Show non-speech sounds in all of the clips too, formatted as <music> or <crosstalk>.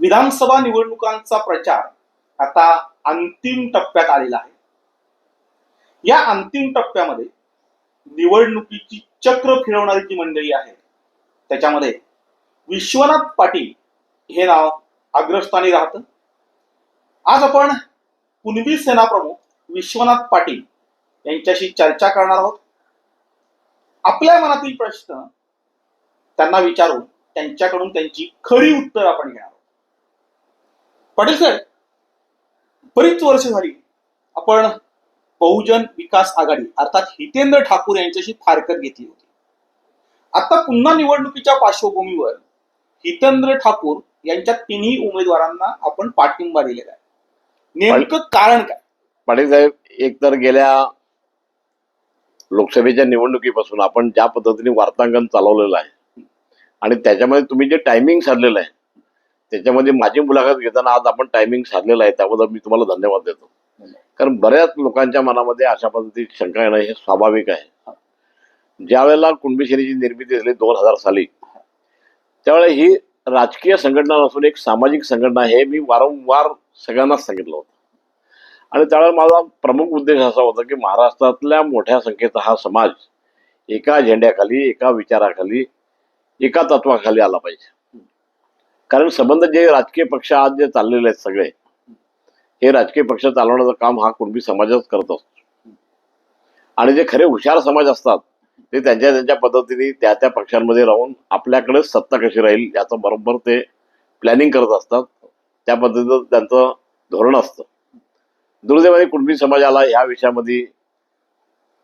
विधानसभा निवडणुकांचा प्रचार आता अंतिम टप्प्यात आलेला आहे. या अंतिम टप्प्यामध्ये निवडणुकीची चक्र फिरवणारी जी मंडळी आहे त्याच्यामध्ये विश्वनाथ पाटील हे नाव अग्रस्थानी राहतं. आज आपण कुणबी सेना प्रमुख विश्वनाथ पाटील यांच्याशी चर्चा करणार आहोत. आपल्या मनातील प्रश्न त्यांना विचारून त्यांच्याकडून त्यांची खरी उत्तर आपण घेणार पाटील साहेब बरीच वर्ष झाली आपण बहुजन विकास आघाडी अर्थात हितेंद्र ठाकूर यांच्याशी फारकत घेतली होती. आता पुन्हा निवडणुकीच्या पार्श्वभूमीवर हितेंद्र ठाकूर यांच्या तिन्ही उमेदवारांना आपण पाठिंबा दिलेला आहे. नेमकं कारण काय? पाटील साहेब एक तर गेल्या लोकसभेच्या निवडणुकीपासून आपण ज्या पद्धतीने वार्तांकन चालवलेलं आहे आणि त्याच्यामध्ये तुम्ही जे टायमिंग साधलेलं आहे त्याच्यामध्ये माझी मुलाखत घेताना आज आपण टायमिंग साधलेला आहे त्याबद्दल मी तुम्हाला धन्यवाद देतो. कारण बऱ्याच लोकांच्या मनामध्ये अशा पद्धतीची शंका येणं हे स्वाभाविक आहे. ज्या वेळेला कुणबी निर्मिती झाली दोन हजार साली त्यावेळेला ही राजकीय संघटना नसून एक सामाजिक संघटना हे मी वारंवार सगळ्यांनाच सांगितलं होतं. आणि त्यावेळेला माझा प्रमुख उद्देश असा होता की महाराष्ट्रातल्या मोठ्या संख्येचा हा समाज एका झेंड्याखाली एका विचाराखाली एका तत्वाखाली आला पाहिजे. कारण संबंध जे राजकीय पक्ष आज जे चाललेले आहेत सगळे हे राजकीय पक्ष चालवण्याचं काम हा कुणबी समाजच करत असतो. आणि जे खरे हुशार समाज असतात ते त्यांच्या त्यांच्या पद्धतीने त्या त्या पक्षांमध्ये राहून आपल्याकडे सत्ता कशी राहील याचं बरोबर ते प्लॅनिंग करत असतात. त्या पद्धतीचं त्यांचं धोरण असतं. दुर्दैवाने कुणबी समाजाला या विषयामध्ये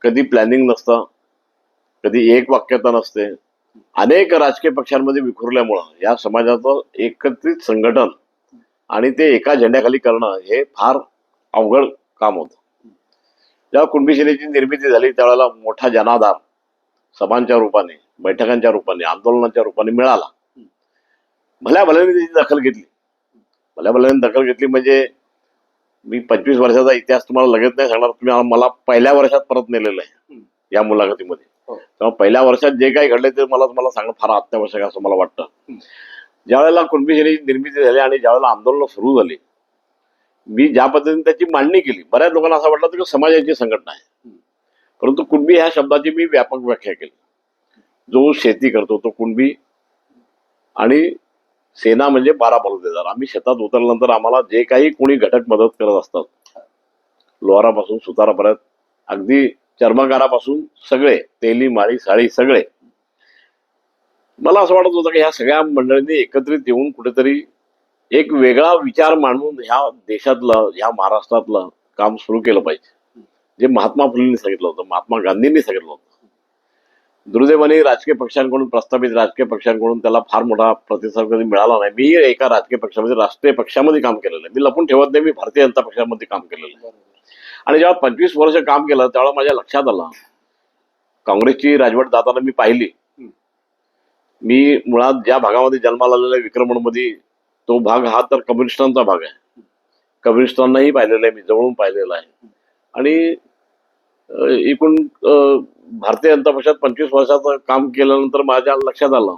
कधी प्लॅनिंग नसतं कधी एक वाक्यता नसते. अनेक राजकीय पक्षांमध्ये विखुरल्यामुळं या समाजाचं एकत्रित संघटन आणि ते एका झेंड्याखाली करणं हे फार अवघड काम होतं. जेव्हा कुणबी सेनेची निर्मिती झाली त्यावेळेला मोठा जनाधार सभांच्या रूपाने बैठकांच्या रूपाने आंदोलनाच्या रूपाने मिळाला. भल्या भल्याने त्याची दखल घेतली. भल्या भल्याने दखल घेतली म्हणजे मी पंचवीस वर्षाचा इतिहास तुम्हाला लगेच नाही सांगणार. तुम्ही मला पहिल्या वर्षात परत नेलेलं आहे या मुलाखतीमध्ये. तेव्हा पहिल्या वर्षात जे काही घडले ते मला तुम्हाला सांगणं फार अत्यावश्यक असं मला वाटतं. ज्या वेळेला कुणबी सेनेची निर्मिती झाली आणि ज्यावेळेला आंदोलन सुरू झाली मी ज्या पद्धतीने त्याची मांडणी केली बऱ्याच लोकांना असं वाटलं की समाजाची संघटना आहे. परंतु कुणबी ह्या शब्दाची मी व्यापक व्याख्या केली. जो शेती करतो तो कुणबी आणि सेना म्हणजे बारा बलुतेदार. आम्ही शेतात उतरल्यानंतर आम्हाला जे काही कोणी घटक मदत करत असतात लोहारापासून सुतारापर्यंत अगदी चर्मकारापासून सगळे तेली माळी साळी सगळे. मला असं वाटत होतं की ह्या सगळ्या मंडळींनी एकत्रित येऊन कुठेतरी एक वेगळा विचार मांडून ह्या देशातलं ह्या महाराष्ट्रातलं काम सुरू केलं पाहिजे. जे महात्मा फुलेंनी सांगितलं होतं महात्मा गांधींनी सांगितलं होतं. दुर्दैवाने राजकीय पक्षांकडून प्रस्थापित राजकीय पक्षांकडून त्याला फार मोठा प्रतिसाद कधी मिळाला नाही. मी एका राजकीय पक्षामध्ये राष्ट्रीय पक्षामध्ये काम केलेलं आहे. मी लपून ठेवत नाही मी भारतीय जनता पक्षामध्ये काम केलेलं आहे. आणि जेव्हा पंचवीस वर्ष काम केलं त्यावेळेला माझ्या लक्षात आलं. काँग्रेसची राजवट जाताना मी पाहिली. मी मुळात ज्या भागामध्ये जन्माला आलेला आहे विक्रमणमध्ये तो भाग हा तर कम्युनिस्टांचा भाग आहे. कम्युनिस्टांनाही पाहिलेला आहे मी जवळून पाहिलेला आहे. आणि एकूण भारतीय जनता पक्षात पंचवीस वर्षाचं काम केल्यानंतर माझ्या लक्षात आलं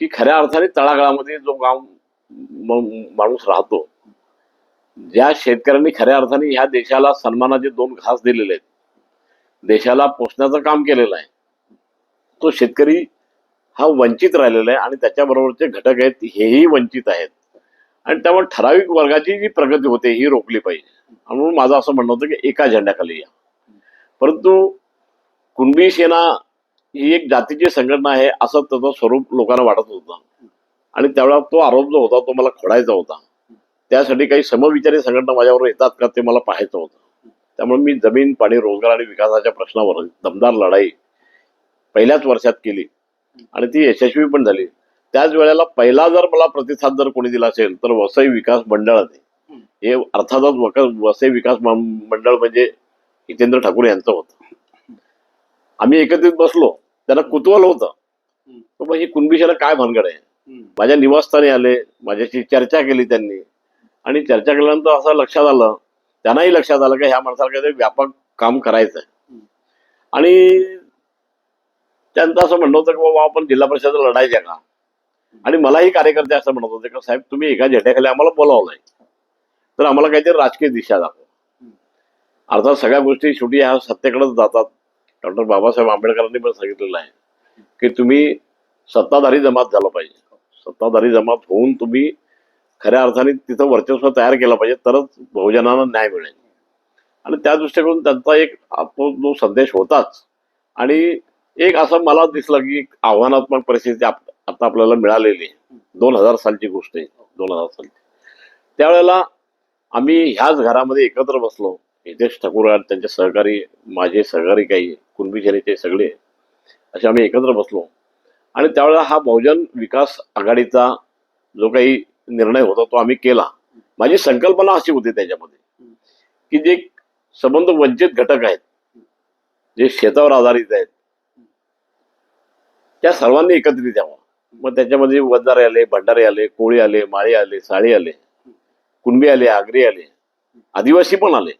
की खऱ्या अर्थाने तळागाळामध्ये जो गाव माणूस राहतो ज्या शेतकऱ्यांनी खऱ्या अर्थाने ह्या देशाला सन्मानाचे दोन घास दिलेले आहेत देशाला पोचण्याचं काम केलेलं आहे तो शेतकरी हा वंचित राहिलेला आहे आणि त्याच्याबरोबरचे घटक आहेत हेही वंचित आहेत. आणि त्यामुळे ठराविक वर्गाची जी प्रगती होते ही रोखली पाहिजे. म्हणून माझं असं म्हणणं होतं की एका झेंड्याखाली या. परंतु कुणबी सेना ही एक जातीची संघटना आहे असं त्याचं स्वरूप लोकांना वाटत होतं. आणि त्यावेळेला तो आरोप जो होता तो मला खोडायचा होता. त्यासाठी काही समविचारी संघटना माझ्यावर येतात का ते मला पाहायचं होतं. त्यामुळे मी जमीन पाणी रोजगार आणि विकासाच्या प्रश्नावर दमदार लढाई पहिल्याच वर्षात केली. आणि ती यशस्वी पण झाली. त्याच वेळेला पहिला जर मला प्रतिसाद जर कोणी दिला असेल तर वसई विकास मंडळाने हे अर्थातच वसई विकास मंडळ म्हणजे हितेंद्र ठाकूर यांचं होतं. आम्ही एकत्रित बसलो. त्यांना कुतूहल होतं. मग ही कुणबीशाला काय भानगड आहे? माझ्या निवासस्थानी आले. माझ्याशी चर्चा केली त्यांनी. आणि चर्चा केल्यानंतर असं लक्षात आलं त्यांनाही लक्षात आलं की ह्या माणसाला काहीतरी व्यापक काम करायचं आहे आणि त्यांचं असं म्हणणं होतं की बाबा आपण जिल्हा परिषद लढायच्या का? आणि मलाही कार्यकर्ते असं म्हणत होते का साहेब तुम्ही एका झेट्याखाली आम्हाला बोलावलंय. तर आम्हाला काहीतरी राजकीय दिशा दाखव. अर्थात सगळ्या गोष्टी शेवटी ह्या सत्तेकडेच जातात. डॉक्टर बाबासाहेब आंबेडकरांनी पण सांगितलेलं आहे की तुम्ही सत्ताधारी जमात झालं पाहिजे. सत्ताधारी जमात होऊन तुम्ही खऱ्या अर्थाने तिथं वर्चस्व तयार केलं पाहिजे तरच बहुजनांना न्याय मिळेल. आणि त्या दृष्टिकोन त्यांचा एक तो जो संदेश होताच. आणि एक असं मला दिसलं की एक आव्हानात्मक परिस्थिती आप- आता आपल्याला मिळालेली आहे. दोन हजार सालची गोष्ट आहे. दोन हजार सालची. त्यावेळेला आम्ही ह्याच घरामध्ये एकत्र बसलो. हितेश ठाकूर त्यांचे सहकारी माझे सहकारी काही कुणबी सगळे असे आम्ही एकत्र बसलो. आणि त्यावेळेला हा बहुजन विकास आघाडीचा जो काही निर्णय होता तो आम्ही केला. माझी संकल्पना अशी होती त्याच्यामध्ये की जे संबंध वंचित घटक आहेत जे शेतावर आधारित आहेत त्या सर्वांनी एकत्रित यावं. मग त्याच्यामध्ये वंजारे आले भंडारे आले कोळी आले माळी आले साळी आले कुणबी आले आगरी आले आदिवासी पण आले.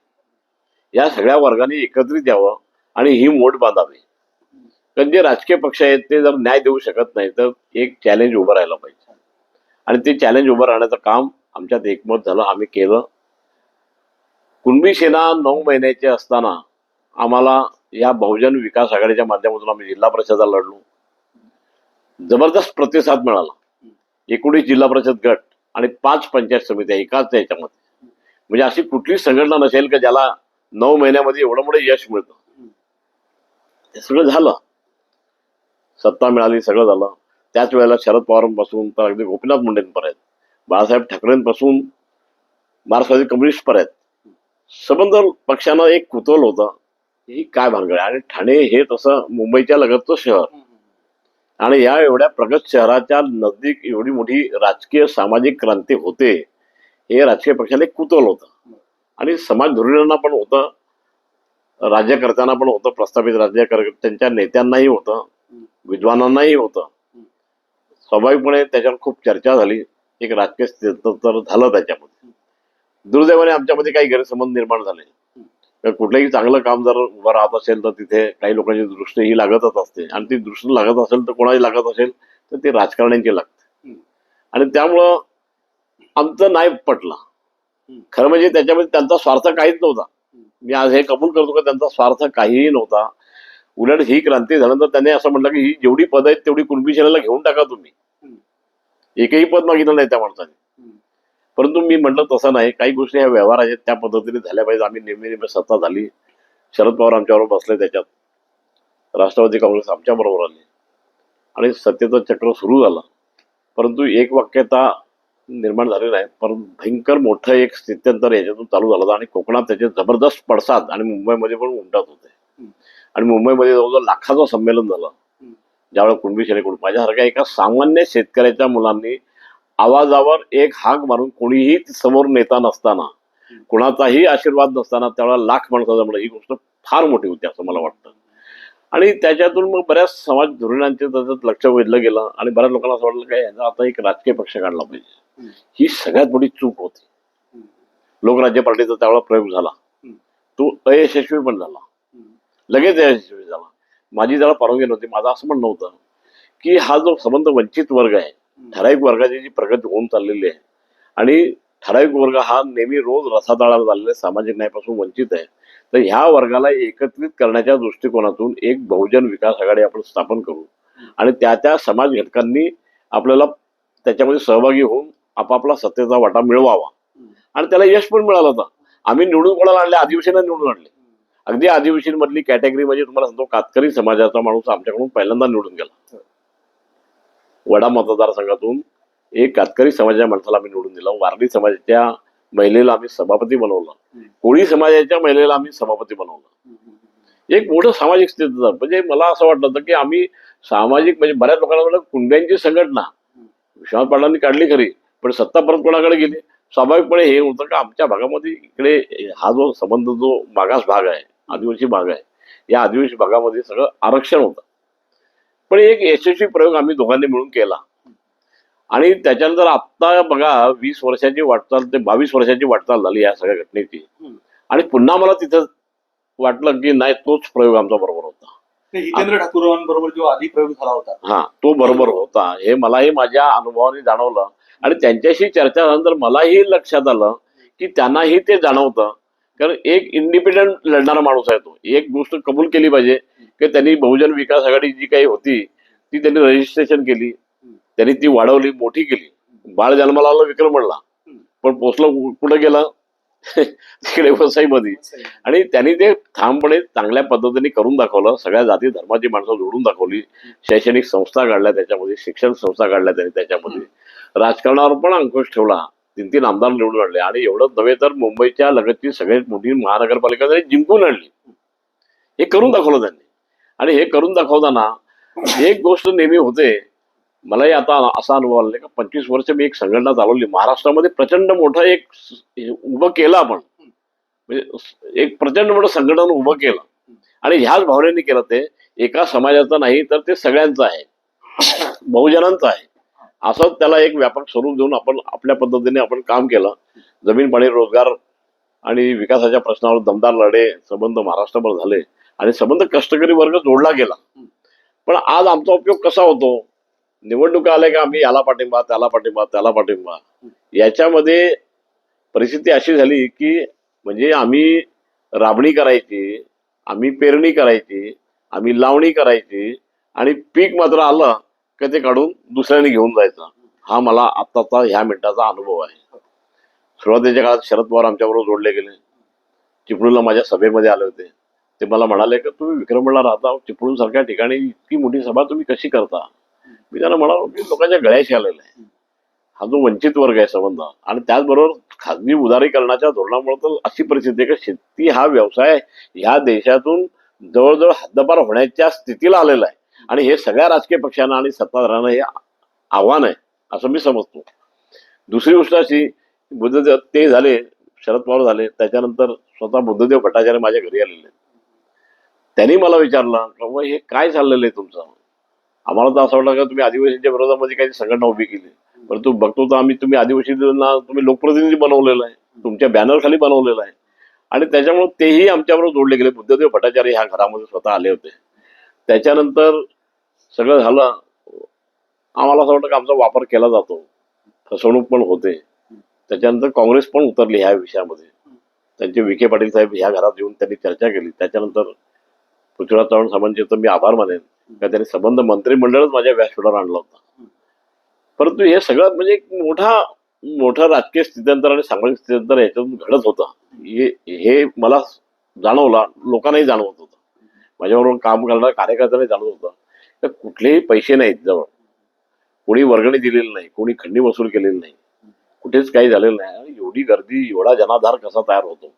या सगळ्या वर्गाने एकत्रित यावं आणि ही मोठ बांधावी. कारण जे राजकीय पक्ष आहेत ते जर न्याय देऊ शकत नाही तर एक चॅलेंज उभं राहायला पाहिजे. आणि ते चॅलेंज उभं राहण्याचं काम आमच्यात एकमत झालं. आम्ही केलं. कुणबी सेना नऊ महिन्याचे असताना आम्हाला या बहुजन विकास आघाडीच्या माध्यमातून आम्ही जिल्हा परिषदा लढलो. जबरदस्त प्रतिसाद मिळाला. एकोणीस जिल्हा परिषद गट आणि पाच पंचायत समित्या एकाच याच्यामध्ये. म्हणजे अशी कुठलीच संघटना नसेल का ज्याला नऊ महिन्यामध्ये एवढं मोठं यश मिळतं. ते सगळं झालं. सत्ता मिळाली सगळं झालं. त्याच वेळेला शरद पवारांपासून तर अगदी गोपीनाथ मुंडेंपर्यंत बाळासाहेब ठाकरेंपासून मार्क्सवादी कम्युनिस्टपर्यंत संबंध पक्षानं एक कुतूहल होतं ही काय भानगड आणि ठाणे हे तसं मुंबईच्या लगतचं शहर. आणि या एवढ्या प्रगत शहराच्या नजदीक एवढी मोठी राजकीय सामाजिक क्रांती होते हे राजकीय पक्षाला एक कुतूहल होतं. आणि समाज धुरीणांना पण होतं राज्यकर्त्यांना पण होतं प्रस्थापित राज्यकर्त्यांच्या नेत्यांनाही होतं विद्वानांनाही होतं. स्वाभाविकपणे त्याच्यावर खूप चर्चा झाली. एक राजकीय स्थिर तर झालं त्याच्यामध्ये. दुर्दैवाने आमच्यामध्ये काही गैरसंबंध निर्माण झाले. तर कुठलंही चांगलं काम जर उभं राहत असेल तर तिथे काही लोकांची दृष्टी ही लागतच असते. आणि ती दृष्टी लागत असेल तर कोणाची लागत असेल तर ती राजकारण्यांची लागते. आणि त्यामुळं आमचं नाही पटलं. खरं म्हणजे त्याच्यामध्ये त्यांचा स्वार्थ काहीच नव्हता. मी आज हे कबूल करतो का त्यांचा स्वार्थ काहीही नव्हता. उलट ही क्रांती झाल्यानंतर त्यांनी असं म्हटलं की ही जेवढी पद आहेत तेवढी कुणबी सेनेला घेऊन टाका तुम्ही. एकही पद मागितलं नाही त्या माणसाने. परंतु मी म्हटलं तसं नाही. काही गोष्टी ह्या व्यवहार आहेत. त्या पद्धतीने झाल्या पाहिजे. आम्ही नेहमी नेहमी सत्ता झाली. शरद पवार आमच्याबरोबर बसले त्याच्यात. राष्ट्रवादी काँग्रेस आमच्या बरोबर आले. आणि सत्तेचं चक्र सुरू झालं. परंतु एक वाक्यता निर्माण झाली नाही परंतु भयंकर मोठं एक स्थित्यंतर याच्यातून चालू झालं होतं. आणि कोकणात त्याचे जबरदस्त पडसाद. आणि मुंबईमध्ये पण उमटत होते. आणि मुंबईमध्ये जवळजवळ लाखाचं संमेलन झालं. ज्यावेळेला कुणबी सेनेकडून माझ्यासारख्या एका सामान्य शेतकऱ्याच्या मुलांनी आवाजावर एक हाक मारून कोणीही समोर नेता नसताना कुणाचाही आशीर्वाद नसताना त्यावेळेला लाख माणसं म्हणलं ही गोष्ट फार मोठी होती असं मला वाटतं. आणि त्याच्यातून मग बऱ्याच समाज धोरणांचे त्याच्यात लक्ष वेधलं गेलं आणि बऱ्याच लोकांना असं वाटलं काय याचा आता एक राजकीय पक्ष काढला पाहिजे. ही सगळ्यात मोठी चूक होती. लोकराज्य पार्टीचा त्यावेळेला प्रयोग झाला. तो अयशस्वी पण झाला. लगेच यशस्वी झाला. माझी जरा परवानगी नव्हती माझं असं म्हणणं होतं की हा जो संबंध वंचित वर्ग आहे ठराविक वर्गाची जी प्रगती होऊन चाललेली आहे आणि ठराविक वर्ग हा नेहमी रोज रसातळाला चाललेला सामाजिक न्यायापासून वंचित आहे तर ह्या वर्गाला एकत्रित करण्याच्या दृष्टिकोनातून एक बहुजन विकास आघाडी आपण स्थापन करू. आणि त्या त्या समाज घटकांनी आपल्याला त्याच्यामध्ये सहभागी होऊन आपापला सत्तेचा वाटा मिळवावा. आणि त्याला यश पण मिळालं होतं. आम्ही निवडून कोणाला आणले? आदिवासींना निवडून आणले. अगदी आदिवासींमधली कॅटेगरी म्हणजे तुम्हाला सांगतो कातकरी समाजाचा माणूस आमच्याकडून पहिल्यांदा निवडून गेला. वडा मतदारसंघातून एक कातकरी समाजाच्या माणसाला आम्ही निवडून दिलं. वारली समाजाच्या महिलेला आम्ही सभापती बनवलं. कोळी समाजाच्या महिलेला आम्ही सभापती बनवलं. एक मोठं सामाजिक स्थिती म्हणजे मला असं वाटलं होतं की आम्ही सामाजिक म्हणजे बऱ्याच लोकांना कुंड्यांची संघटना. विश्वनाथ पाटलांनी काढली खरी पण सत्ता परत कोणाकडे गेली? स्वाभाविकपणे हे होतं का आमच्या भागामध्ये इकडे हा जो संबंध जो मागास भाग आहे आदिवासी भाग आहे. या आदिवासी भागामध्ये सगळं आरक्षण होतं. पण एक यशस्वी प्रयोग आम्ही दोघांनी मिळून केला. आणि त्याच्यानंतर आत्ता बघा वीस वर्षाची वाटचाल ते बावीस वर्षाची वाटचाल झाली या सगळ्या घटनेची. आणि पुन्हा मला तिथं वाटलं की नाही तोच प्रयोग आमचा बरोबर होता. ते हितेंद्र ठाकूरांबरोबर जो आधी प्रयोग झाला होता. हा तो बरोबर होता. हे मलाही माझ्या अनुभवाने जाणवलं. आणि त्यांच्याशी चर्चा झाल्यानंतर मलाही लक्षात आलं की त्यांनाही ते जाणवतं. कारण एक इंडिपेंडंट लढणारा माणूस आहे तो. एक गोष्ट कबूल केली पाहिजे की त्यांनी बहुजन विकास आघाडी जी काही होती ती त्यांनी रजिस्ट्रेशन केली. त्यांनी ती वाढवली मोठी केली. बाळ जन्माला आलं विक्रम म्हणला. पण पोचलं कुठं गेलं? <laughs> तिकडे वसाईमध्ये. आणि त्यांनी ते ठामपणे चांगल्या पद्धतीने करून दाखवलं. सगळ्या जाती धर्माची माणसं जोडून दाखवली. शैक्षणिक संस्था काढल्या त्याच्यामध्ये शिक्षण संस्था काढल्या त्यांनी त्याच्यामध्ये. राजकारणावर पण अंकुश ठेवला. तीन तीन आमदार निवडून आणले. आणि एवढंच नव्हे तर मुंबईच्या लगतची सगळ्यात मोठी महानगरपालिका त्यांनी जिंकून आणली हे करून दाखवलं त्यांनी. आणि हे करून दाखवताना एक गोष्ट नेहमी होते मलाही आता असा अनुभव आला का पंचवीस वर्ष मी एक संघटना चालवली. महाराष्ट्रामध्ये प्रचंड मोठं एक उभं केलं आपण. म्हणजे एक प्रचंड मोठं संघटन उभं केलं. आणि ह्याच भावनेने केलं ते. एका समाजाचं नाही तर ते सगळ्यांचं आहे. बहुजनांचं आहे. असं त्याला एक व्यापक स्वरूप देऊन आपण आपल्या पद्धतीने आपण काम केलं. जमीन पाणी रोजगार आणि विकासाच्या प्रश्नावर दमदार लढे संबंध महाराष्ट्रभर झाले आणि संबंध कष्टकरी वर्ग जोडला गेला. पण आज आमचा उपयोग कसा होतो? निवडणुका आल्या का आम्ही याला पाठिंबा त्याला पाठिंबा त्याला पाठिंबा? याच्यामध्ये परिस्थिती अशी झाली की म्हणजे आम्ही राबणी करायची आम्ही पेरणी करायची आम्ही लावणी करायची आणि पीक मात्र आलं का ते काढून दुसऱ्याने घेऊन जायचं. हा मला आत्ताचा ह्या मिनिटाचा अनुभव आहे. सुरुवातीच्या काळात शरद पवार आमच्याबरोबर जोडले गेले. चिपळूणला माझ्या सभेमध्ये आले होते. ते मला म्हणाले की तुम्ही विक्रमला राहता? चिपळूण सारख्या ठिकाणी इतकी मोठी सभा तुम्ही कशी करता? मी त्यांना म्हणालो की लोकांच्या गळ्याशी आलेला आहे. हा जो वंचित वर्ग आहे संबंध आणि त्याचबरोबर खाजगी उदारीकरणाच्या धोरणामुळे तर अशी परिस्थिती आहे की शेती हा व्यवसाय ह्या देशातून जवळजवळ हद्दपार होण्याच्या स्थितीला आलेला आहे. आणि हे सगळ्या राजकीय पक्षांना आणि सत्ताधाऱ्यांना हे आव्हान आहे असं मी समजतो. दुसरी गोष्ट अशी बुद्धदेव ते झाले शरद पवार झाले त्याच्यानंतर स्वतः बुद्धदेव भट्टाचार्य माझ्या घरी आलेले त्यांनी मला विचारलं की बाबा हे काय चाललेलं आहे तुमचं? आम्हाला तर असं वाटलं का तुम्ही आदिवासींच्या विरोधामध्ये काही संघटना उभी केली परंतु बघतो तर आम्ही तुम्ही आदिवासींना तुम्ही लोकप्रतिनिधी बनवलेला आहे. तुमच्या बॅनर खाली आहे. आणि त्याच्यामुळे तेही आमच्याबरोबर जोडले गेले. बुद्धदेव भट्टाचार्य ह्या घरामध्ये स्वतः आले होते. त्याच्यानंतर सगळं झालं. आम्हाला असं वाटतं की आमचा वापर केला जातो. फसवणूक पण होते. त्याच्यानंतर काँग्रेस पण उतरली ह्या विषयामध्ये. त्यांचे विखे पाटील साहेब ह्या घरात येऊन त्यांनी चर्चा केली. त्याच्यानंतर पृथ्वीराज चव्हाण साहेबांचे तर मी आभार मानेन. का त्यांनी संबंध मंत्रिमंडळच माझ्या व्यासपीठावर आणला होता. परंतु हे सगळं म्हणजे एक मोठा मोठं राजकीय स्थित्यंतर आणि सामाजिक स्थित्यंतर ह्याच्यातून घडत होतं. हे हे मला जाणवलं. लोकांनाही जाणवत होतं. माझ्याबरोबर काम करणाऱ्या कार्यकर्त्यांनाही जाणवत होतं. तर कुठलेही पैसे नाहीत जवळ. कोणी वर्गणी दिलेली नाही कोणी खंडी वसूल केलेली नाही. कुठेच काही झालेलं नाही. एवढी गर्दी एवढा जनाधार कसा तयार होतो?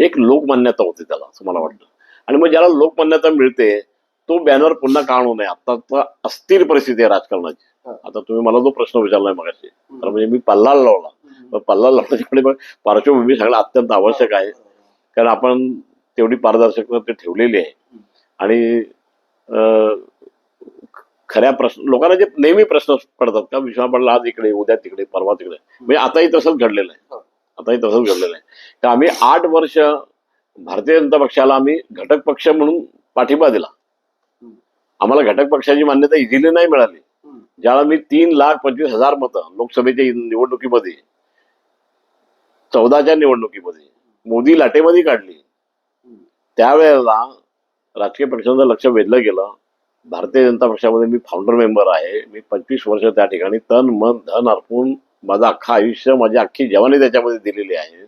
एक लोकमान्यता होते त्याला असं मला वाटतं. आणि मग ज्याला लोकमान्यता मिळते तो बॅनर पुन्हा का आणू नये? आता अस्थिर परिस्थिती आहे राजकारणाची. आता तुम्ही मला जो प्रश्न विचारलाय मगाशी तर म्हणजे मी पल्ला लावला. पल्ला लावण्याच्याकडे पार्श्वभूमी सगळं अत्यंत आवश्यक आहे. कारण आपण तेवढी पारदर्शकता ते ठेवलेली आहे. आणि खऱ्या प्रश्न लोकांना जे नेहमी प्रश्न पडतात का विश्वा पडला आज इकडे उद्या तिकडे परवा तिकडे. म्हणजे आताही तसंच घडलेलं आहे. आताही तसंच घडलेलं आहे. तर आम्ही आठ वर्ष भारतीय जनता पक्षाला आम्ही घटक पक्ष म्हणून पाठिंबा दिला. आम्हाला घटक पक्षाची मान्यता इझिली नाही मिळाली. ज्यावेळेला मी तीन लाख पंचवीस हजार मतं लोकसभेच्या निवडणुकीमध्ये चौदाच्या निवडणुकीमध्ये मोदी लाटेमध्ये काढली. त्यावेळेला राजकीय पक्षांचं लक्ष वेधलं गेलं. भारतीय जनता पक्षामध्ये मी फाउंडर मेंबर आहे. मी पंचवीस वर्ष त्या ठिकाणी तन मन धन अर्पून माझं अख्खं आयुष्य माझी अख्खी जवानी त्याच्यामध्ये दिलेली आहे.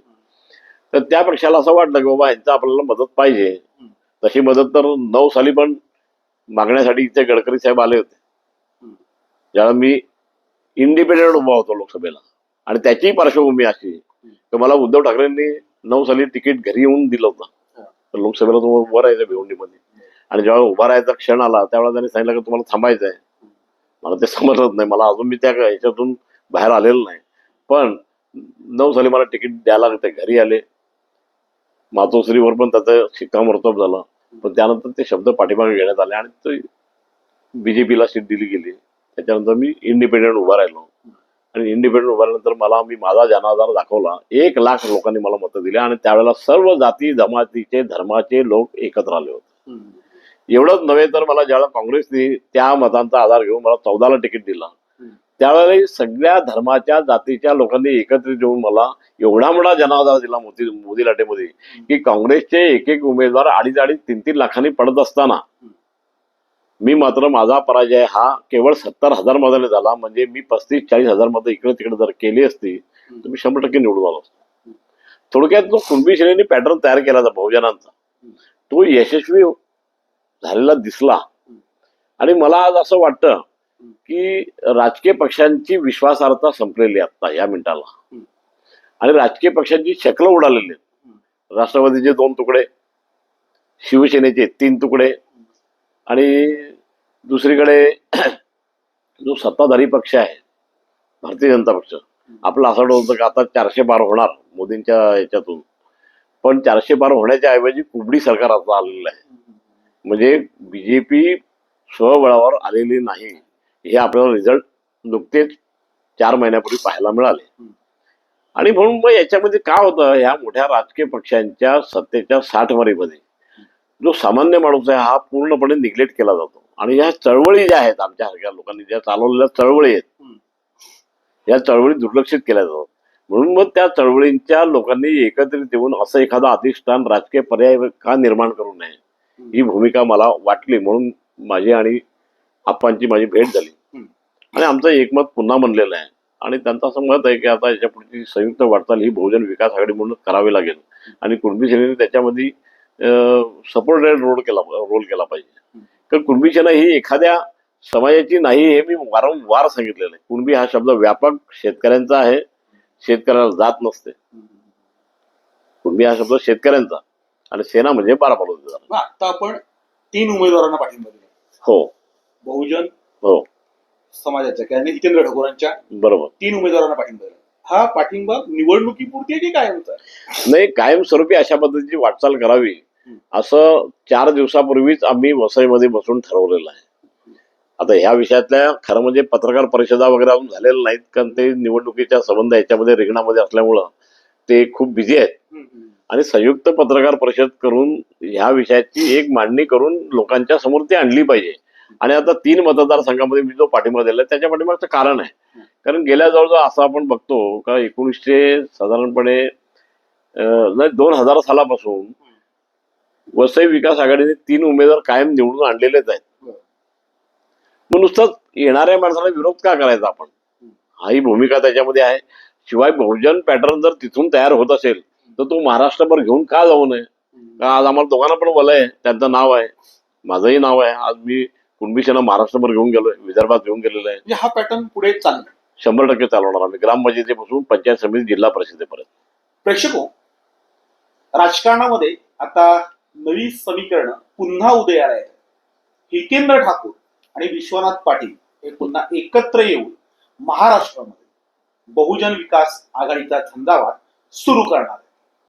तर त्या पक्षाला असं वाटलं की बाबा यांचा आपल्याला मदत पाहिजे. तशी मदत तर नऊ साली पण मागण्यासाठी इथे गडकरी साहेब आले होते. ज्यावेळेला मी इंडिपेंडेंट उभा होतो लोकसभेला. आणि त्याचीही पार्श्वभूमी अशी तर मला उद्धव ठाकरेंनी नऊ साली तिकीट घरी येऊन दिलं होतं. तर लोकसभेला तुम्हाला उभं राहायचं भिवंडीमध्ये. आणि जेव्हा उभा राहायचा क्षण आला त्यावेळेला त्यांनी सांगितलं की तुम्हाला थांबायचं आहे मला ते समजत नाही. मला अजून मी त्या ह्याच्यातून बाहेर आलेलो नाही. पण नऊ साली मला तिकीट द्यायला लागते घरी आले. मातोश्रीवर पण त्याचं शिक्कामोर्तब झालं. पण त्यानंतर ते शब्द पाठीमागे घेण्यात आले आणि ते बीजेपीला सीट दिली गेली. त्याच्यानंतर मी इंडिपेंडेंट उभा राहिलो. आणि इंडिपेंडेंट उभा राहिल्यानंतर मला मी माझा जनाधार दाखवला. एक लाख लोकांनी मला मतं दिली आणि त्यावेळेला सर्व जाती जमातीचे धर्माचे लोक एकत्र आले होते. एवढंच नव्हे तर मला ज्यावेळेला काँग्रेसने त्या मतांचा आधार घेऊन मला चौदाला तिकीट दिला. त्यावेळेला सगळ्या धर्माच्या जातीच्या लोकांनी एकत्रित येऊन मला एवढा मोठा जनाधार दिला मोदी मोदी लाटेमध्ये की काँग्रेसचे एक एक उमेदवार अडीच अडीच तीन तीन लाखांनी पडत असताना मी मात्र माझा पराजय हा केवळ सत्तर हजार मताने झाला. म्हणजे मी पस्तीस चाळीस हजार मतं इकडे तिकडे जर केली असती तर मी शंभर टक्के निवडून आलो असतो. थोडक्यात जो कुणबी श्रेणी पॅटर्न तयार केला होता बहुजनांचा. तो यशस्वी झालेला दिसला. आणि मला आज असं वाटतं की राजकीय पक्षांची विश्वासार्हता संपलेली आहे आता या मिनिटाला. आणि राजकीय पक्षांची शकलं उडालेली आहेत. राष्ट्रवादीचे दोन तुकडे शिवसेनेचे तीन तुकडे आणि दुसरीकडे जो सत्ताधारी पक्ष आहे भारतीय जनता पक्ष आपला असं होतं की आता चारशे पार होणार मोदींच्या याच्यातून. पण चारशे पार होण्याच्या ऐवजी कुबडी सरकार आता आलेलं आहे. म्हणजे बीजेपी स्वबळावर आलेली नाही हे आपल्याला रिझल्ट नुकतेच चार महिन्यापूर्वी पाहायला मिळाले. आणि म्हणून मग याच्यामध्ये काय होतं ह्या मोठ्या राजकीय पक्षांच्या सत्तेच्या साठवारीमध्ये जो सामान्य माणूस आहे हा पूर्णपणे निग्लेक्ट केला जातो. आणि ह्या चळवळी ज्या आहेत आमच्यासारख्या लोकांनी ज्या चालवलेल्या चळवळी आहेत या चळवळी दुर्लक्षित केल्या जातात. म्हणून मग त्या चळवळींच्या लोकांनी एकत्रित येऊन असं एखादं अधिष्ठान राजकीय पर्याय का निर्माण करू नये ही भूमिका मला वाटली. म्हणून माझी आणि आप्पांची माझी भेट झाली. आणि आमचं एकमत पुन्हा बनलेलं आहे. आणि त्यांचं असं मत आहे की आता याच्या पुढची संयुक्त वाटचाल ही बहुजन विकास आघाडी म्हणून करावी लागेल. आणि कुणबी सेनेने त्याच्यामध्ये सपोर्टेड रोल केला रोल केला पाहिजे. कारण कुणबी सेना ही एखाद्या समाजाची नाही हे मी वारंवार सांगितलेलं आहे. कुणबी हा शब्द व्यापक शेतकऱ्यांचा आहे. शेतकऱ्याला जात नसते. कुणबी हा शब्द शेतकऱ्यांचा. आणि सेना म्हणजे बारा मग आता आपण तीन उमेदवारांना पाठिंबा दिला. हो. बहुजन हो. समाजाच्या हितेंद्र ठाकूरांच्या बरोबर. तीन उमेदवारांना पाठिंबा दिला. हा पाठिंबा निवडणुकीपुरती की कायमचा आहे? नाही कायमस्वरूपी अशा पद्धतीची वाटचाल करावी. असं चार दिवसापूर्वीच आम्ही वसईमध्ये बसून ठरवलेलं आहे. आता ह्या विषयातल्या खरं म्हणजे पत्रकार परिषदा वगैरे अजून झालेल्या नाहीत कारण ते निवडणुकीच्या संबंध याच्यामध्ये रिंगणामध्ये असल्यामुळं ते खूप बिझी आहेत. आणि संयुक्त पत्रकार परिषद करून ह्या विषयाची एक मांडणी करून लोकांच्या समोर ती आणली पाहिजे. आणि आता तीन मतदारसंघामध्ये मी जो पाठिंबा दिला त्याच्या पाठिंबाचं कारण आहे. कारण गेल्या जवळजवळ असं आपण बघतो का एकोणीसशे साधारणपणे नाही दोन हजार सालापासून वसई विकास आघाडीने तीन उमेदवार कायम निवडून आणलेलेच आहेत. मग नुसतंच येणाऱ्या माणसाला विरोध का करायचा आपण? हाही भूमिका त्याच्यामध्ये आहे. शिवाय बहुजन पॅटर्न जर तिथून तयार होत असेल तर तो महाराष्ट्रभर घेऊन का जाऊ नये? का आज आम्हाला दोघांना पण आहे त्यांचं नाव आहे माझंही नाव आहे. आज मी कुणबी सेना महाराष्ट्रभर घेऊन गेलोय विदर्भात घेऊन गेलेलो आहे. म्हणजे हा पॅटर्न पुढे चालणार. शंभर टक्के चालवणार आम्ही. ग्रामपंचायतीपासून पंचायत समिती जिल्हा परिषदेपर्यंत. प्रेक्षको राजकारणामध्ये आता नवी समीकरण पुन्हा उदयाला आहेत हितेंद्र ठाकूर आणि विश्वनाथ पाटील हे पुन्हा एकत्र येऊन महाराष्ट्रामध्ये बहुजन विकास आघाडीचा झंझावात सुरू करणार आहे